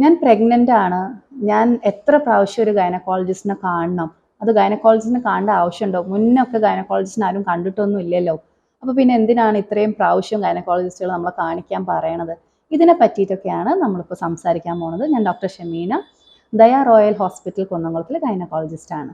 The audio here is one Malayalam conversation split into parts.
ഞാൻ പ്രഗ്നന്റ് ആണ്. ഞാൻ എത്ര പ്രാവശ്യം ഒരു ഗൈനക്കോളജിസ്റ്റിനെ കാണണം? അത് ഗൈനക്കോളജിസ്റ്റിനെ കാണേണ്ട ആവശ്യമുണ്ടോ? മുന്നേ ഒക്കെ ഗൈനക്കോളജിസ്റ്റിനെ ആരും കണ്ടിട്ടൊന്നും ഇല്ലല്ലോ. അപ്പോൾ പിന്നെ എന്തിനാണ് ഇത്രയും പ്രാവശ്യം ഗൈനക്കോളജിസ്റ്റുകൾ നമ്മളെ കാണിക്കാൻ പറയണത്? ഇതിനെ പറ്റിയിട്ടൊക്കെയാണ് നമ്മളിപ്പോൾ സംസാരിക്കാൻ പോകുന്നത് ഞാൻ ഡോക്ടർ ഷമീന ദയ റോയൽ ഹോസ്പിറ്റൽ കുന്നംകുളത്തിലെ ഗൈനക്കോളജിസ്റ്റാണ്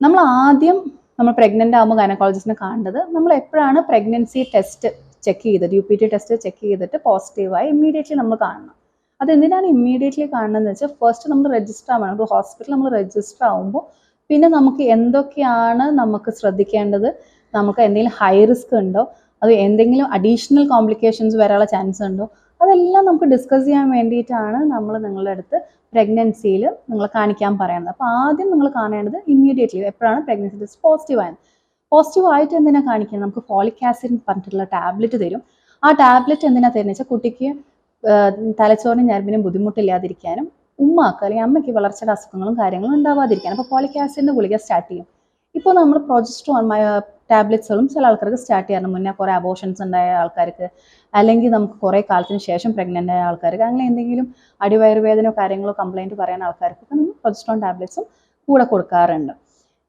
നമ്മൾ ആദ്യം നമ്മൾ പ്രഗ്നന്റ് ആകുമ്പോൾ ഗൈനക്കോളജിസ്റ്റിനെ കാണേണ്ടത് നമ്മൾ എപ്പോഴാണ് പ്രഗ്നൻസി ടെസ്റ്റ് ചെക്ക് ചെയ്തിട്ട് U P T test check ചെയ്തിട്ട് പോസിറ്റീവായി ഇമ്മീഡിയറ്റ്ലി നമ്മൾ കാണണം. അത് എന്തിനാണ് ഇമ്മീഡിയറ്റ്ലി കാണണമെന്ന് വെച്ചാൽ ഫസ്റ്റ് നമ്മൾ രജിസ്റ്റർ ആവണം. ഒരു ഹോസ്പിറ്റൽ നമ്മൾ രജിസ്റ്റർ ആവുമ്പോൾ പിന്നെ നമുക്ക് എന്തൊക്കെയാണ് നമുക്ക് ശ്രദ്ധിക്കേണ്ടത്? നമുക്ക് എന്തെങ്കിലും ഹൈ റിസ്ക് ഉണ്ടോ? അത് എന്തെങ്കിലും അഡീഷണൽ കോംപ്ലിക്കേഷൻസ് വരാനുള്ള ചാൻസ് ഉണ്ടോ? അതെല്ലാം നമുക്ക് ഡിസ്കസ് ചെയ്യാൻ വേണ്ടിയിട്ടാണ് നമ്മൾ നിങ്ങളുടെ അടുത്ത് പ്രഗ്നൻസിയിൽ നിങ്ങൾ കാണിക്കാൻ പറയുന്നത്. അപ്പോൾ ആദ്യം നിങ്ങൾ കാണേണ്ടത് ഇമ്മീഡിയറ്റ്ലി എപ്പോഴാണ് പ്രഗ്നൻസി ടെസ്റ്റ് പോസിറ്റീവ് ആയത്? പോസിറ്റീവ് ആയിട്ട് എന്തിനാ കാണിക്കുന്നത്? നമുക്ക് ഫോളിക് ആസിഡ് പറഞ്ഞിട്ടുള്ള ടാബ്ലറ്റ് തരും. ആ ടാബ്ലറ്റ് എന്തിനാ തരുന്നത് വെച്ചാൽ കുട്ടിക്ക് തലച്ചോറിനും ഞരമ്പിനും ബുദ്ധിമുട്ടില്ലാതിരിക്കാനും ഉമ്മാക്ക് അല്ലെങ്കിൽ അമ്മയ്ക്ക് വളർച്ചയുടെ അസുഖങ്ങളും കാര്യങ്ങളും ഉണ്ടാവാതിരിക്കാനും. അപ്പോൾ ഫോളിക് ആസിഡിന്റെ ഗുളിക സ്റ്റാർട്ട് ചെയ്യും. ഇപ്പോൾ നമ്മൾ പ്രൊജസ്ട്രോൺ ടാബ്ലറ്റ്സുകളും ചില ആൾക്കാർക്ക് സ്റ്റാർട്ട് ചെയ്യാറുണ്ട്. മുന്നേ കുറേ അബോഷൻസ് ഉണ്ടായ ആൾക്കാർക്ക് അല്ലെങ്കിൽ നമുക്ക് കുറേ കാലത്തിന് ശേഷം പ്രഗ്നന്റ് ആയ ആൾക്കാർക്ക് അങ്ങനെ എന്തെങ്കിലും അടിവയറുവേദനയോ കാര്യങ്ങളോ കംപ്ലൈന്റ് പറയാൻ ആൾക്കാർക്കൊക്കെ നമ്മൾ പ്രൊജസ്ട്രോൺ ടാബ്ലറ്റ്സും കൂടെ കൊടുക്കാറുണ്ട്.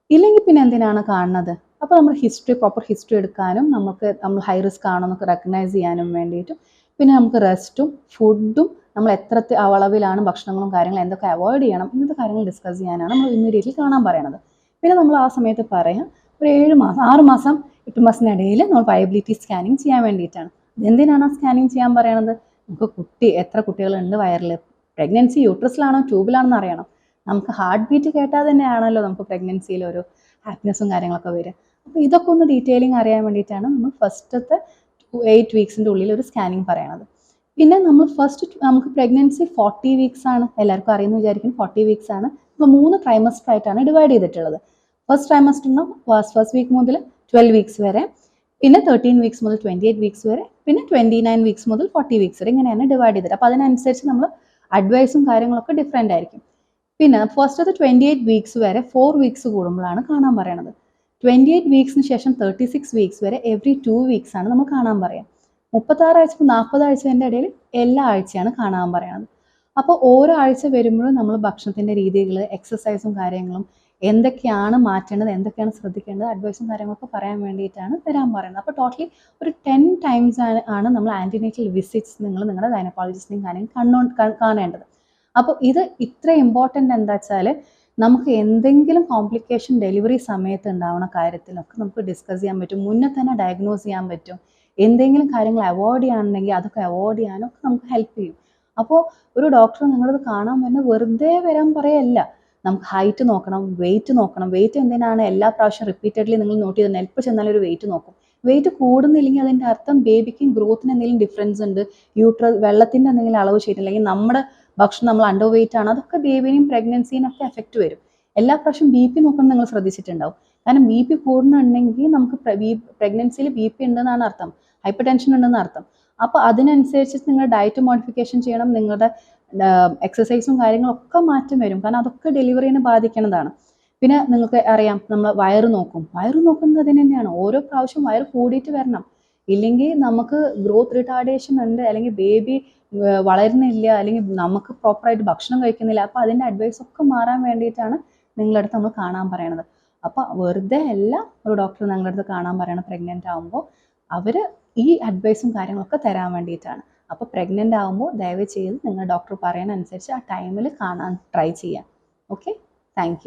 ഇല്ലെങ്കിൽ പിന്നെ എന്തിനാണ് കാണുന്നത്? അപ്പോൾ നമ്മൾ ഹിസ്റ്ററി പ്രോപ്പർ ഹിസ്റ്ററി എടുക്കാനും നമുക്ക് നമ്മൾ ഹൈ റിസ്ക് ആണോ എന്നൊക്കെ റെക്കഗ്നൈസ് ചെയ്യാനും വേണ്ടിയിട്ടും പിന്നെ നമുക്ക് റെസ്റ്റും ഫുഡും നമ്മൾ എത്ര അളവിലാണ് ഭക്ഷണങ്ങളും കാര്യങ്ങളും എന്തൊക്കെ അവോയ്ഡ് ചെയ്യണം ഇങ്ങനത്തെ കാര്യങ്ങൾ ഡിസ്കസ് ചെയ്യാനാണ് നമ്മൾ ഇമ്മീഡിയറ്റ്ലി കാണാൻ പറയണത്. പിന്നെ നമ്മൾ ആ സമയത്ത് പറയാം ഒരു ഏഴ് മാസം ആറ് മാസം എട്ട് മാസത്തിനിടയിൽ നമ്മൾ വയബിലിറ്റി സ്കാനിങ് ചെയ്യാൻ വേണ്ടിയിട്ടാണ്. എന്തിനാണ് ആ സ്കാനിങ് ചെയ്യാൻ പറയണത്? നമുക്ക് കുട്ടി എത്ര കുട്ടികളുണ്ട് വയറിൽ പ്രഗ്നൻസി യൂട്രസിലാണോ ട്യൂബിലാണെന്ന് അറിയണം. നമുക്ക് ഹാർട്ട് ബീറ്റ് കേട്ടാൽ തന്നെയാണല്ലോ നമുക്ക് പ്രഗ്നൻസിയിൽ ഒരു ഹാപ്പിനെസ്സും കാര്യങ്ങളൊക്കെ വരിക. അപ്പോൾ ഇതൊക്കെ ഒന്ന് ഡീറ്റെയിലിംഗ് അറിയാൻ വേണ്ടിയിട്ടാണ് നമ്മൾ ഫസ്റ്റത്തെ എയ്റ്റ് വീക്സിന്റെ ഉള്ളിൽ ഒരു സ്കാനിങ് പറയണത്. പിന്നെ നമ്മൾ ഫസ്റ്റ് നമുക്ക് പ്രഗ്നൻസി ഫോർട്ടി വീക്സ് ആണ്. എല്ലാവർക്കും അറിയുന്ന വിചാരിക്കും ഫോർട്ടി വീക്സ് ആണ്. നമ്മൾ മൂന്ന് ട്രൈമസ്റ്റർ ആയിട്ടാണ് ഡിവൈഡ് ചെയ്തിട്ടുള്ളത്. ഫസ്റ്റ് ട്രൈമസ്റ്ററിനും ഫസ്റ്റ് വീക്ക് മുതൽ ട്വൽവ് വീക്സ് വരെ പിന്നെ തേർട്ടീൻ വീക്സ് മുതൽ ട്വന്റി എയ്റ്റ് വീക്സ് വരെ പിന്നെ ട്വന്റി നയൻ വീക്സ് മുതൽ ഫോർട്ടി വീക്സ് വരെ ഇങ്ങനെയാണ് ഡിവൈഡ് ചെയ്തിട്ട് അപ്പോൾ അതിനനുസരിച്ച് നമ്മൾ അഡ്വൈസും കാര്യങ്ങളൊക്കെ ഡിഫറെന്റ് ആയിരിക്കും. പിന്നെ ഫസ്റ്റത്തെ ട്വന്റി എയ്റ്റ് വീക്സ് വരെ ഫോർ വീക്സ് കൂടുമ്പോഴാണ് കാണാൻ പറയണത്. ട്വന്റി എയ്റ്റ് വീക്സിന് ശേഷം തേർട്ടി സിക്സ് വീക്സ് വരെ എവറി ടു വീക്സ് ആണ് നമ്മൾ കാണാൻ പറയാം. മുപ്പത്താറ് ആഴ്ച നാൽപ്പത് ആഴ്ചേന്റെ ഇടയിൽ എല്ലാ ആഴ്ചയാണ് കാണാൻ പറയണത്. അപ്പോൾ ഓരോ ആഴ്ച വരുമ്പോഴും നമ്മൾ ഭക്ഷണത്തിന്റെ രീതികൾ എക്സസൈസും കാര്യങ്ങളും എന്തൊക്കെയാണ് മാറ്റേണ്ടത് എന്തൊക്കെയാണ് ശ്രദ്ധിക്കേണ്ടത് അഡ്വൈസും കാര്യങ്ങളൊക്കെ പറയാൻ വേണ്ടിയിട്ടാണ് തരാൻ പറയുന്നത്. അപ്പോൾ ടോട്ടലി ഒരു ടെൻ ടൈംസ് ആണ് നമ്മൾ ആന്റിനേറ്റൽ വിസിറ്റ്സ് നിങ്ങൾ നിങ്ങളുടെ ഗൈനക്കോളജിസ്റ്റിനെയും കാര്യം കണ്ണോ കാണേണ്ടത്. അപ്പോൾ ഇത് ഇത്ര ഇമ്പോർട്ടന്റ് എന്താ വെച്ചാൽ നമുക്ക് എന്തെങ്കിലും കോംപ്ലിക്കേഷൻ ഡെലിവറി സമയത്ത് ഉണ്ടാവുന്ന കാര്യത്തിലൊക്കെ നമുക്ക് ഡിസ്കസ് ചെയ്യാൻ പറ്റും. മുന്നേ തന്നെ ഡയഗ്നോസ് ചെയ്യാൻ പറ്റും. എന്തെങ്കിലും കാര്യങ്ങൾ അവോയ്ഡ് ചെയ്യാനുണ്ടെങ്കിൽ അതൊക്കെ അവോയ്ഡ് ചെയ്യാനൊക്കെ നമുക്ക് ഹെൽപ്പ് ചെയ്യും. അപ്പോൾ ഒരു ഡോക്ടർ നിങ്ങളത് കാണാൻ വരുന്ന വെറുതെ വരാൻ പറയല്ല. നമുക്ക് ഹൈറ്റ് നോക്കണം വെയിറ്റ് നോക്കണം. വെയിറ്റ് എന്തിനാണ്? എല്ലാ പ്രാവശ്യം റിപ്പീറ്റഡ്ലി നിങ്ങൾ നോട്ട് ചെയ്ത് എൽപ്പ് ചെന്നാലും ഒരു വെയിറ്റ് നോക്കും. വെയിറ്റ് കൂടുന്നില്ലെങ്കിൽ അതിന്റെ അർത്ഥം ബേബിക്കും ഗ്രോത്തിന് എന്തെങ്കിലും ഡിഫറൻസ് ഉണ്ട്. യൂട്ര വെള്ളത്തിന്റെ എന്തെങ്കിലും അളവ് ശരിയില്ലെങ്കിൽ നമ്മുടെ ഭക്ഷണം നമ്മൾ അണ്ടർ വെയിറ്റ് ആണ്. അതൊക്കെ ബേബിനെയും പ്രഗ്നൻസിനൊക്കെ എഫക്റ്റ് വരും. എല്ലാ പ്രാവശ്യം ബി പി നോക്കണം നിങ്ങൾ ശ്രദ്ധിച്ചിട്ടുണ്ടാവും. കാരണം ബി പി കൂടുന്നുണ്ടെങ്കിൽ നമുക്ക് പ്രഗ്നൻസിയിൽ ബി പി ഉണ്ടെന്നാണ് അർത്ഥം. ഹൈപ്പർ ടെൻഷൻ ഉണ്ടെന്ന് അർത്ഥം. അപ്പോൾ അതിനനുസരിച്ച് നിങ്ങൾ ഡയറ്റ് മോഡിഫിക്കേഷൻ ചെയ്യണം. നിങ്ങളുടെ എക്സസൈസും കാര്യങ്ങളൊക്കെ മാറ്റം വരും. കാരണം അതൊക്കെ ഡെലിവറിനെ ബാധിക്കുന്നതാണ് പിന്നെ നിങ്ങൾക്ക് അറിയാം നമ്മൾ വയറ് നോക്കും. വയറ് നോക്കുന്നത് അതിന് തന്നെയാണ്. ഓരോ പ്രാവശ്യം വയറ് കൂടിയിട്ട് വരണം. ഇല്ലെങ്കിൽ നമുക്ക് ഗ്രോത്ത് റിട്ടാർഡേഷൻ ഉണ്ട്. അല്ലെങ്കിൽ ബേബി വളരുന്നില്ല. അല്ലെങ്കിൽ നമുക്ക് പ്രോപ്പറായിട്ട് ഭക്ഷണം കഴിക്കുന്നില്ല. അപ്പോൾ അതിന്റെ അഡ്വൈസ് ഒക്കെ മാറാൻ വേണ്ടിയിട്ടാണ് നിങ്ങളുടെ അടുത്ത് നമ്മൾ കാണാൻ പറയണത്. അപ്പോൾ വെറുതെ അല്ല ഒരു ഡോക്ടർ നിങ്ങളുടെ അടുത്ത് കാണാൻ പറയണം പ്രഗ്നന്റ് ആകുമ്പോൾ അവർ ഈ അഡ്വൈസും കാര്യങ്ങളൊക്കെ തരാൻ വേണ്ടിയിട്ടാണ്. അപ്പോൾ പ്രഗ്നന്റ് ആകുമ്പോൾ ദയവ് ചെയ്ത് നിങ്ങൾ ഡോക്ടർ പറയുന്ന അനുസരിച്ച് ആ ടൈമിൽ കാണാൻ ട്രൈ ചെയ്യാം. Okay thank